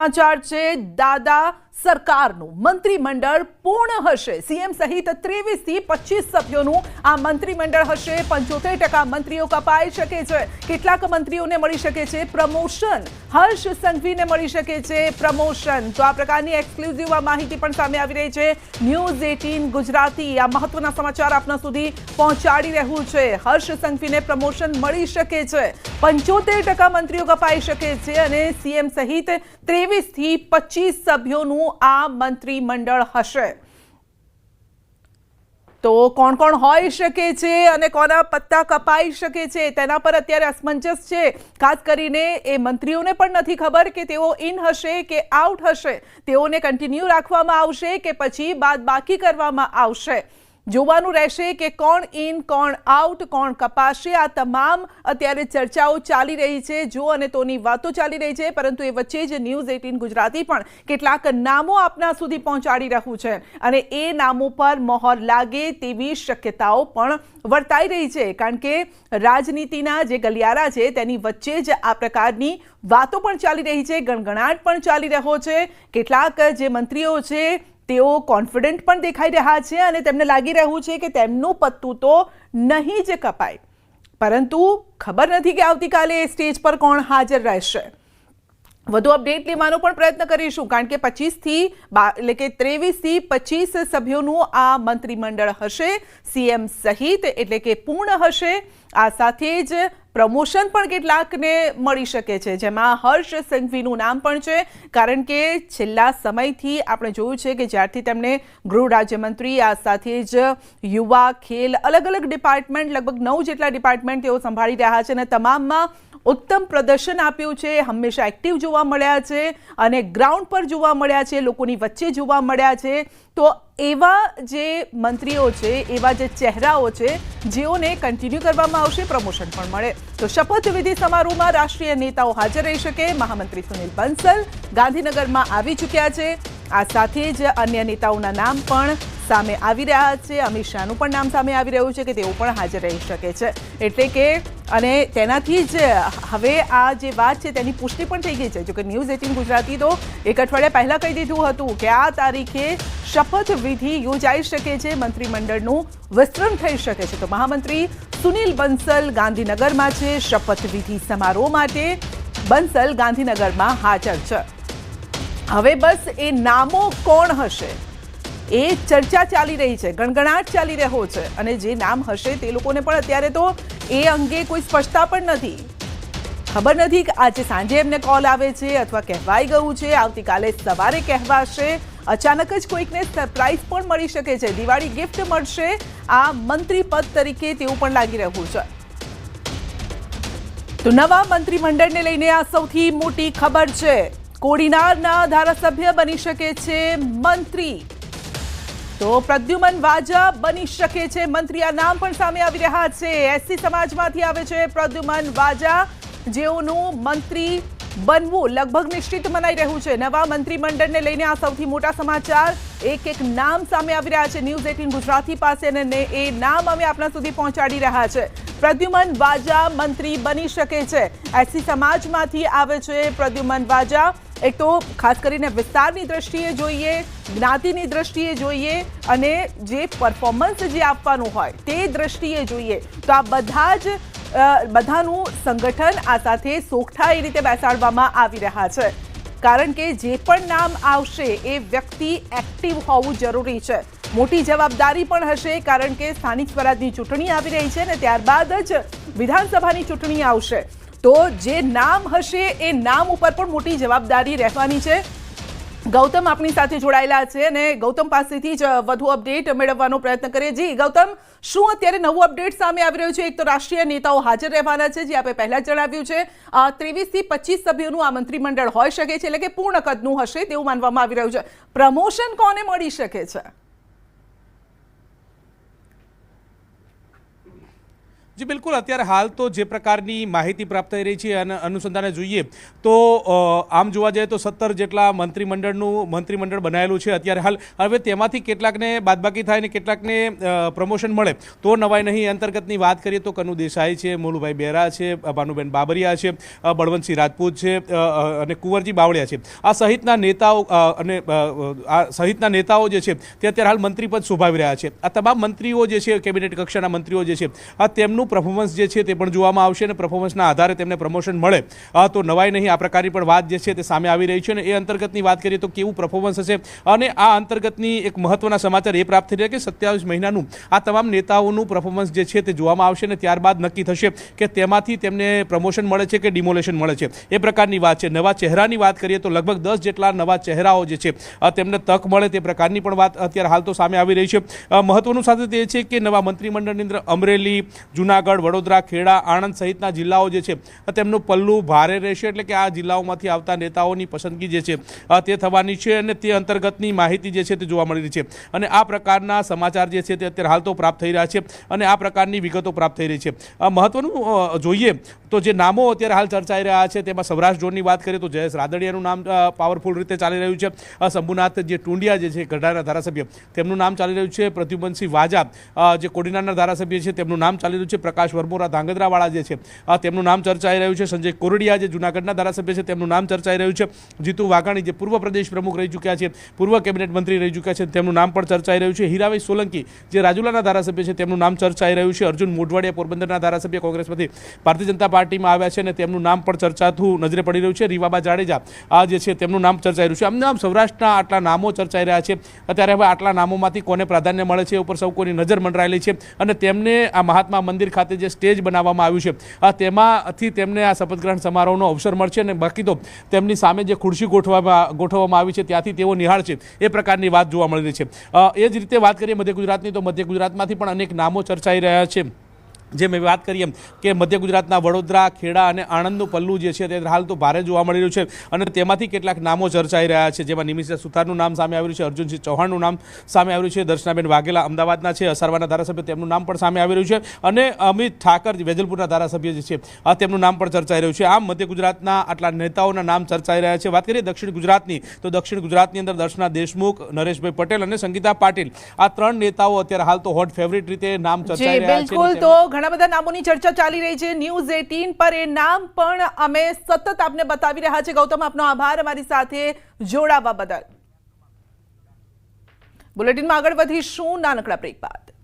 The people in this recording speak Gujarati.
સમાચાર છે દાદા સરકારનું મંત્રીમંડળ પૂર્ણ હશે. સીએમ સહિત ત્રેવીસથી પચીસ સભ્યોનું આ મંત્રીમંડળ હશે. પંચોતેર ટકા મંત્રીઓ કપાઈ શકે છે. કેટલાક મંત્રીઓને મળી શકે છે પ્રમોશન. હર્ષ સંઘવીને મળી શકે છે પ્રમોશન. તો આ પ્રકારની એક્સક્લુઝિવ માહિતી પણ સામે આવી રહી છે. News eighteen Gujarati. આ મહત્વના સમાચાર આપના સુધી પહોંચાડી રહ્યું છે. હર્ષ સંઘવીને પ્રમોશન મળી શકે છે. પંચોતેર ટકા મંત્રીઓ કપાઈ શકે છે અને સીએમ સહિત ત્રેવીસથી પચીસ સભ્યોનું આ મંત્રીમંડળ હશે? તો કોણ કોણ હોઈ શકે છે અને કોના પત્તા કપાઈ શકે છે? તેના પર અત્યારે અસમંજસ છે. ખાસ કરીને એ મંત્રીઓને પણ નથી ખબર કે તેઓ ઇન હશે કે આઉટ હશે. તેઓને કન્ટિન્યુ રાખવામાં આવશે કે પછી બાદ બાકી કરવામાં આવશે. જોવાનું રહેશે કે કોણ ઇન, કોણ આઉટ, કોણ કપાશે. આ તમામ અત્યારે ચર્ચાઓ ચાલી રહી છે. જો અને તોની વાતો ચાલી રહી છે, પરંતુ એ વચ્ચે જ ન્યૂઝ એટીન ગુજરાતી પણ કેટલાક નામો આપના સુધી પહોંચાડી રહ્યું છે અને એ નામો પર મોહર લાગે તેવી શક્યતાઓ પણ વર્તાઈ રહી છે. કારણ કે રાજનીતિના જે ગલિયારા છે, તેની વચ્ચે જ આ પ્રકારની વાતો પણ ચાલી રહી છે, ગણગણાટ પણ ચાલી રહ્યો છે. કેટલાક જે મંત્રીઓ છે તેઓ કોન્ફિડન્ટ પણ દેખાઈ રહ્યા છે અને તેમને લાગી રહ્યું છે કે તેમનું પત્તું તો નહીં જ કપાય. પરંતુ ખબર નથી કે આવતીકાલે એ સ્ટેજ પર કોણ હાજર રહેશે. વધુ અપડેટ લેવાનો પણ પ્રયત્ન કરીશું, કારણ કે પચીસથી એટલે કે ત્રેવીસથી પચીસ સભ્યોનું આ મંત્રીમંડળ હશે, સીએમ સહિત એટલે કે પૂર્ણ હશે. આ સાથે જ પ્રમોશન પણ કેટલાકને મળી શકે છે, જેમાં હર્ષ સંઘવીનું નામ પણ છે, કારણ કે છેલ્લા સમયથી આપણે જોયું છે કે જ્યારથી તેમણે ગૃહ રાજ્યમંત્રી, આ સાથે જ યુવા ખેલ અલગ અલગ ડિપાર્ટમેન્ટ, લગભગ નવ જેટલા ડિપાર્ટમેન્ટ તેઓ સંભાળી રહ્યા છે અને તમામમાં ઉત્તમ પ્રદર્શન આપ્યું છે, હંમેશા એક્ટિવ જોવા મળ્યા છે અને ગ્રાઉન્ડ પર જોવા મળ્યા છે, લોકોની વચ્ચે જોવા મળ્યા છે. તો એવા જે મંત્રીઓ છે, એવા જે ચહેરાઓ છે, જેઓને કન્ટિન્યુ કરવામાં આવશે પ્રમોશન પણ મળે. તો શપથવિધિ સમારોહમાં રાષ્ટ્રીય નેતાઓ હાજર રહી શકે, મહામંત્રી સુનિલ બંસલ ગાંધીનગરમાં આવી ચૂક્યા છે. આ સાથે જ અન્ય નેતાઓના નામ પણ સામે આવી રહ્યા છે. અમિત શાહનું પણ નામ સામે આવી રહ્યું છે કે તેઓ પણ હાજર રહી શકે છે. એટલે કે, અને તેનાથી જ હવે આ જે વાત છે તેની પુષ્ટિ પણ થઈ ગઈ છે. જોકે ન્યૂઝ એટીન ગુજરાતી તો એક અઠવાડિયા પહેલાં કહી દીધું હતું કે આ તારીખે શપથવિધિ યોજાઈ શકે છે. મંત્રીમંડળનું વિસ્તરણ થઈ શકે છે. તો મહામંત્રી સુનિલ બંસલ ગાંધીનગરમાં છે. શપથવિધિ સમારોહ માટે બંસલ ગાંધીનગરમાં હાજર છે. હવે બસ એ નામો કોણ હશે? એ ચર્ચા ચાલી રહી છે, ગણગણાટ ચાલી રહ્યો છે અને જે નામ હશે તે લોકોને પણ અત્યારે તો એ અંગે કોઈ સ્પષ્ટતા પણ નથી. ખબર નથી કે આજે સાંજે એમને કોલ આવે છે અથવા કહેવાઈ ગયું છે, આવતીકાલે સવારે કહેવાશે. અચાનક જ કોઈકને સરપ્રાઇઝ પણ મળી શકે છે, દિવાળી ગિફ્ટ મળશે, આ મંત્રી પદ તરીકે તેવું પણ લાગી રહ્યું છે. તો નવા મંત્રીમંડળને લઈને આ સૌથી મોટી ખબર છે. કોડીનારના ધારાસભ્ય બની શકે છે મંત્રી. તો પ્રદ્યુમન વાજા બની શકે છે. મંત્રી આ નામ પણ સામે આવી રહ્યા છે. એસસી સમાજમાંથી આવે છે પ્રદ્યુમન વાજા. જેઓનું મંત્રી બનવું લગભગ નિશ્ચિત મનાઈ રહ્યું છે. નવા મંત્રીમંડળને લઈને આ સૌથી મોટા સમાચાર એક એક નામ સામે આવી રહ્યા છે. ન્યૂઝ એટીન ગુજરાતી પાસે અને એ નામ અમે આપણા સુધી પહોંચાડી રહ્યા છે. પ્રદ્યુમન વાજા મંત્રી બની શકે છે. એસસી સમાજમાંથી આવે છે પ્રદ્યુમન વાજા. એક તો ખાસ કરીને વિસ્તારની દ્રષ્ટિએ જોઈએ, જ્ઞાતિની દ્રષ્ટિએ જોઈએ અને જે પરફોર્મન્સ જે આપવાનું હોય તે દ્રષ્ટિએ જોઈએ. તો આ બધા જ બધાનું સંગઠન આ સાથે સોગઠા એ રીતે બેસાડવામાં આવી રહ્યા છે. કારણ કે જે પણ નામ આવશે એ વ્યક્તિ એક્ટિવ હોવું જરૂરી છે. મોટી જવાબદારી પણ હશે કારણ કે સ્થાનિક સ્વરાજની ચૂંટણી આવી રહી છે ને ત્યારબાદ જ વિધાનસભાની ચૂંટણી આવશે. તો જે નામ હશે એ નામ ઉપર પણ મોટી જવાબદારી રહેવાની છે. ગૌતમ આપણી સાથે જોડાયેલા છે અને ગૌતમ પાસેથી જ વધુ અપડેટ મેળવવાનો પ્રયત્ન કરીએ. જી, ગૌતમ, શું અત્યારે નવું અપડેટ સામે આવી રહ્યું છે? એક તો રાષ્ટ્રીય નેતાઓ હાજર રહેવાના છે, જે આપણે પહેલા જણાવ્યું છે. ત્રેવીસથી પચીસ સભ્યોનું આ મંત્રીમંડળ હોઈ શકે છે, એટલે કે પૂર્ણ કદનું હશે તેવું માનવામાં આવી રહ્યું છે. પ્રમોશન કોને મળી શકે છે? જી, બિલકુલ. અત્યારે હાલ તો જે પ્રકારની માહિતી પ્રાપ્ત થઈ રહી છે અને અનુસંધાને જોઈએ તો આમ જોવા જઈએ તો સત્તર જેટલા મંત્રીમંડળનું મંત્રીમંડળ બનાવેલું છે અત્યારે હાલ. હવે તેમાંથી કેટલાકને બાદબાકી થાય ને કેટલાકને પ્રમોશન મળે તો નવાઈ નહીં. અંતર્ગતની વાત કરીએ તો કનુ દેસાઈ છે, મોલુભાઈ બેરા છે ભાનુબેન બાબરિયા છે બળવંતસિંહ રાજપૂત છે અને કુંવરજી બાવળિયા છે. આ સહિતના નેતાઓ અને આ સહિતના નેતાઓ જે છે તે અત્યારે હાલ મંત્રી પદ શોભાવી રહ્યા છે. આ તમામ મંત્રીઓ જે છે, કેબિનેટ કક્ષાના મંત્રીઓ જે છે, આ તેમનું પરફોર્મન્સ જે છે તે પણ જોવામાં આવશે અને પરફોર્મન્સના આધારે તેમને પ્રમોશન મળે. તો નવાઈ નહીં, આ પ્રકારની પણ વાત જે છે તે સામે આવી રહી છે અને એ અંતર્ગતની વાત કરીએ તો કેવું પરફોર્મન્સ હશે અને આ અંતર્ગતની એક મહત્વના સમાચાર એ પ્રાપ્ત થઈ રહ્યા કે સત્યાવીસ મહિનાનું આ તમામ નેતાઓનું પરફોર્મન્સ જે છે તે જોવામાં આવશે અને ત્યારબાદ નક્કી થશે કે તેમાંથી તેમને પ્રમોશન મળે છે કે ડિમોલેશન મળે છે. એ પ્રકારની વાત છે. નવા ચહેરાની વાત કરીએ તો લગભગ દસ જેટલા નવા ચહેરાઓ જે છે તેમને તક મળે તે પ્રકારની પણ વાત અત્યારે હાલ તો સામે આવી રહી છે. મહત્વનું સાથે તે છે કે નવા મંત્રીમંડળની અંદર અમરેલી જુનાગઢ વડોદરા, ખેડા, આણંદ સહિતના જિલ્લાઓ જે છે તેમનું પલ્લું ભારે રહેશે એટલે કે આ જિલ્લાઓમાંથી આવતા નેતાઓની પસંદગી જે છે તે થવાની છે અને તે અંતર્ગતની માહિતી જે છે તે જોવા મળી રહી છે. અને આ પ્રકારના સમાચાર જે છે તે અત્યારે હાલ તો પ્રાપ્ત થઈ રહ્યા છે અને આ પ્રકારની વિગતો પ્રાપ્ત થઈ રહી છે. મહત્વનું જોઈએ તો જે નામો અત્યારે હાલ ચર્ચાઈ રહ્યા છે તેમાં સૌરાષ્ટ્ર ઝોનની વાત કરીએ તો જયેશ રાદડિયાનું નામ પાવરફુલ રીતે ચાલી રહ્યું છે. શંભુનાથ જે ટુંડિયા જે છે ગઢડાના ધારાસભ્ય તેમનું નામ ચાલી રહ્યું છે. પ્રદ્યુમનસિંહ વાજા જે કોડીનારના ધારાસભ્ય છે તેમનું નામ ચાલી રહ્યું છે. પ્રકાશ વરમોરા ધાંગધ્રાવાળા જે છે તેમનું નામ ચર્ચાઈ રહ્યું છે. સંજય કોરડિયા જે જૂનાગઢના ધારાસભ્ય છે, તેમનું નામ ચર્ચાઈ રહ્યું છે. જીતુ વાઘાણી જે પૂર્વ પ્રદેશ પ્રમુખ રહી ચૂક્યા છે, પૂર્વ કેબિનેટ મંત્રી રહી ચૂક્યા છે, તેમનું નામ પણ ચર્ચાઈ રહ્યું છે. હીરાભાઈ સોલંકી જે રાજુલાના ધારાસભ્ય છે, તેમનું નામ ચર્ચાઈ રહ્યું છે. અર્જુન મોઢવાડિયા પોરબંદરના ધારાસભ્ય કોંગ્રેસમાંથી ભારતીય જનતા પાર્ટીમાં આવ્યા છે અને તેમનું નામ પણ ચર્ચાતું નજરે પડી રહ્યું છે. રીવાબા જાડેજા આ જે છે, તેમનું નામ ચર્ચાઈ રહ્યું છે. આમ આમ સૌરાષ્ટ્રના આટલા નામો ચર્ચાઈ રહ્યા છે. અત્યારે હવે આટલા નામોમાંથી કોને પ્રાધાન્ય મળે છે ઉપર સૌ કોઈની નજર મંડરાયેલી છે અને તેમને આ મહાત્મા મંદિર ખાતે જે સ્ટેજ બનાવવામાં આવ્યું છે. તેમાંથી તેમને આ શપથગ્રહણ સમારોહનો અવસર મળશે અને બાકી તો તેમની સામે જે ખુરશી ગોઠવામાં ગોઠવવામાં આવી છે, ત્યાંથી તેઓ નિહાળશે એ પ્રકારની વાત જોવા મળી રહી છે. એ જ રીતે વાત કરીએ મધ્ય ગુજરાતની, તો મધ્ય ગુજરાતમાંથી પણ અનેક નામો ચર્ચાઈ રહ્યા છે. જે મેં વાત કરી એમ કે મધ્ય ગુજરાતના વડોદરા ખેડા અને આણંદનું પલ્લું જે છે તે હાલ તો ભારે જોવા મળી રહ્યું છે. અને તેમાંથી કેટલાક નામો ચર્ચાઈ રહ્યા છે જેમાં નિમિષા સુથારનું નામ સામે આવ્યું છે અર્જુનસિંહ ચૌહાણનું નામ સામે આવ્યું છે દર્શનાબેન વાઘેલા અમદાવાદના છે અસારવાના ધારાસભ્ય તેમનું નામ પણ સામે આવી રહ્યું છે અને અમિત ઠાકર જે વેજલપુરના ધારાસભ્ય જે છે આ તેમનું નામ પણ ચર્ચાઈ રહ્યું છે. આમ મધ્ય ગુજરાતના આટલા નેતાઓના નામ ચર્ચાઈ રહ્યા છે. વાત કરીએ દક્ષિણ ગુજરાતની તો દક્ષિણ ગુજરાતની અંદર દર્શના દેશમુખ નરેશભાઈ પટેલ અને સંગીતા પાટીલ આ ત્રણ નેતાઓ અત્યારે હાલ તો હોટ ફેવરિટ રીતે નામ ચર્ચાઈ રહ્યા છે ઘણા બધા નામોની ચર્ચા ચાલી રહી છે. ન્યૂઝ એટીન પર એ નામ પણ અમે સતત આપને બતાવી રહ્યા છે ગૌતમ, આપનો આભાર અમારી સાથે જોડાવા બદલ. બુલેટિનમાં આગળ વધીશું. નાનકડા બ્રેક બાદ.